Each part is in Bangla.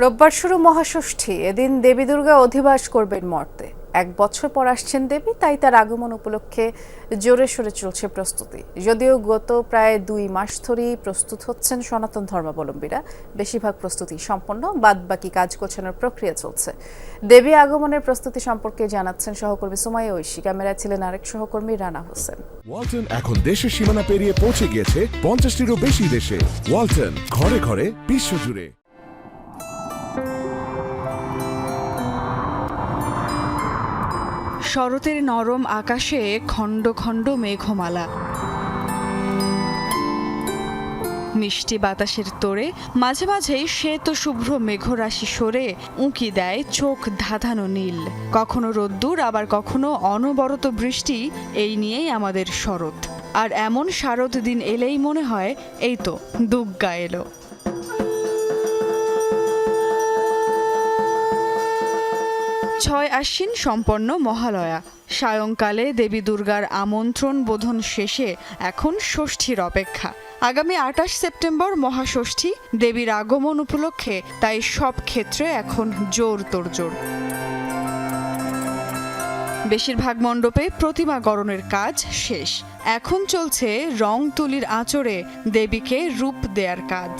রোববার শুরু মহাষষ্ঠী, এদিন দেবী দুর্গা অধিবাস করবেন মর্তে। এক বছর পর আসছেন দেবী, তাই তার আগমন উপলক্ষে জোরে সোরে চলছে প্রস্তুতি। যদিও গত প্রায় দুই মাস ধরেই প্রস্তুত হচ্ছেন সনাতন ধর্মাবলম্বীরা, বেশিরভাগ প্রস্তুতি সম্পন্ন বাদ বাকি কাজ গোছানোর প্রক্রিয়া চলছে। দেবী আগমনের প্রস্তুতি সম্পর্কে জানাচ্ছেন সহকর্মী সুমাইয়া ঐশী। ক্যামেরায় ছিলেন আরেক সহকর্মী রানা হোসেন। ওয়ালটন এখন দেশের সীমানা পেরিয়ে পৌঁছে গিয়েছে পঞ্চাশটিরও বেশি দেশে। ওয়ালটন, ঘরে ঘরে বিশ্বজুড়ে শরতের নরম আকাশে খণ্ড খণ্ড মেঘমালা। মিষ্টি বাতাসের তোড়ে মাঝে মাঝেই শ্বেত শুভ্র মেঘরাশি সরে উঁকি দেয় চোখ ধাঁধানো নীল। কখনো রোদ্দুর, আবার কখনো অনবরত বৃষ্টি, এই নিয়েই আমাদের শরৎ। আর এমন শারদ দিন এলেই মনে হয়, এই তো দুগ্গা এলো। ছয় আশ্বিন সম্পন্ন মহালয়া। সায়ংকালে দেবী দুর্গার আমন্ত্রণ বোধন শেষে এখন ষষ্ঠীর অপেক্ষা। আগামী আঠাশ সেপ্টেম্বর মহাষষ্ঠী দেবীর আগমন উপলক্ষে, তাই সব ক্ষেত্রে এখন জোর তোড়জোড়। বেশিরভাগ মণ্ডপে প্রতিমা গড়নের কাজ শেষ। এখন চলছে রং তুলির আঁচড়ে দেবীকে রূপ দেয়ার কাজ।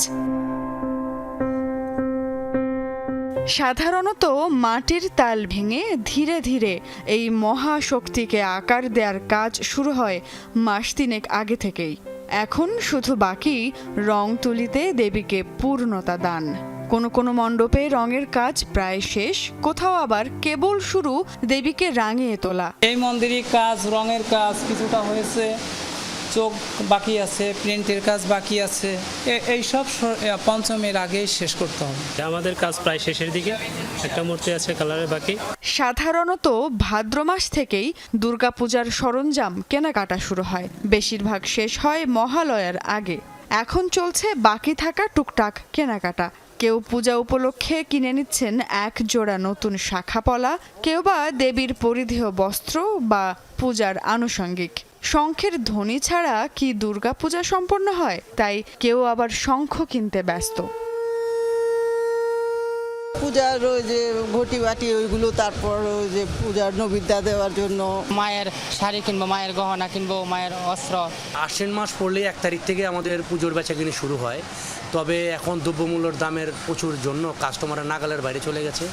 সাধারণত মাটির তাল ভেঙে ধীরে ধীরে এই মহাশক্তিকে আকার দেওয়ার কাজ শুরু হয় মাস তিনেক আগে থেকেই। এখন শুধু বাকি রং তুলিতে দেবীকে পূর্ণতা দান। কোনো কোনো মণ্ডপে রঙের কাজ প্রায় শেষ, কোথাও আবার কেবল শুরু দেবীকে রাঙিয়ে তোলা। এই মন্দিরে কাজ, রঙের কাজ কিছুটা হয়েছে। চোখ বাকি আছে প্রিন্টের কাজ বাকি আছে। এ- এইসব স- এ, পঞ্চমীর আগেই শেষ করতে হবে। আমাদের কাজ প্রায় শেষের দিকে। একটা মূর্তি আছে কালারের বাকি। সাধারণত ভাদ্র মাস থেকেই দুর্গাপূজার সরঞ্জাম কেনাকাটা শুরু হয়। বেশিরভাগ শেষ হয় মহালয়ার আগে। এখন চলছে বাকি থাকা টুকটাক কেনাকাটা। কেউ পূজা উপলক্ষে কিনে নিচ্ছেন এক জোড়া নতুন শাখাপলা কেউ বা দেবীর পরিধেয় বস্ত্র বা পূজার আনুষঙ্গিক। শঙ্খের ধ্বনি ছাড়া কি দুর্গাপূজা সম্পন্ন হয়? তাই কেউ আবার শঙ্খ কিনতে ব্যস্ত। পূজার ওই যে ঘটি বাটি ওইগুলো তারপর ওই যে পূজার নবিদ্যা দেওয়ার জন্য মায়ের শাড়ি কিনবো মায়ের গহনা কিনবো মায়ের অস্ত্র। আশ্বিন মাস পড়লে এক তারিখ থেকে আমাদের পুজোর বেচাকিনি শুরু হয়। তবে এখন দ্রব্যমূল্যর দামের প্রচুর জন্য কাস্টমারের নাগালের বাইরে চলে গেছে।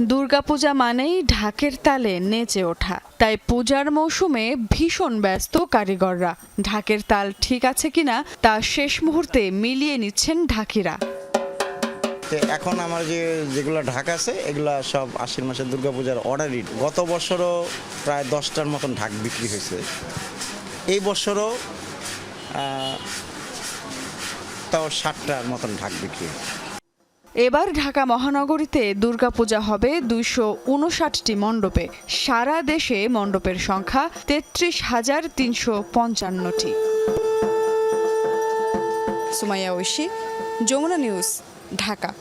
দুর্গাপূজা মানেই ঢাকের তালে নেচে ওঠা। তাই পূজার মৌসুমে ভীষণ ব্যস্ত কারিগররা। ঢাকের তাল ঠিক আছে কিনা তা শেষ মুহূর্তে মিলিয়ে নিচ্ছেন ঢাকিরা। এখন আমার যে যেগুলো ঢাক আছে, এগুলা সব আশ্বিন মাসের দুর্গাপূজার অর্ডারই গত বছরও প্রায় দশটার মতন ঢাক বিক্রি হয়েছে। এই বছরও তাও ষাটটার মতন ঢাক বিক্রি হয়েছে। এবার ঢাকা মহানগরীতে দুর্গাপূজা হবে দুইশো উনষাটটি মণ্ডপে। সারা দেশে মণ্ডপের সংখ্যা তেত্রিশ হাজার তিনশো পঞ্চান্নটি। সুমাইয়া ঐশী, যমুনা নিউজ, ঢাকা।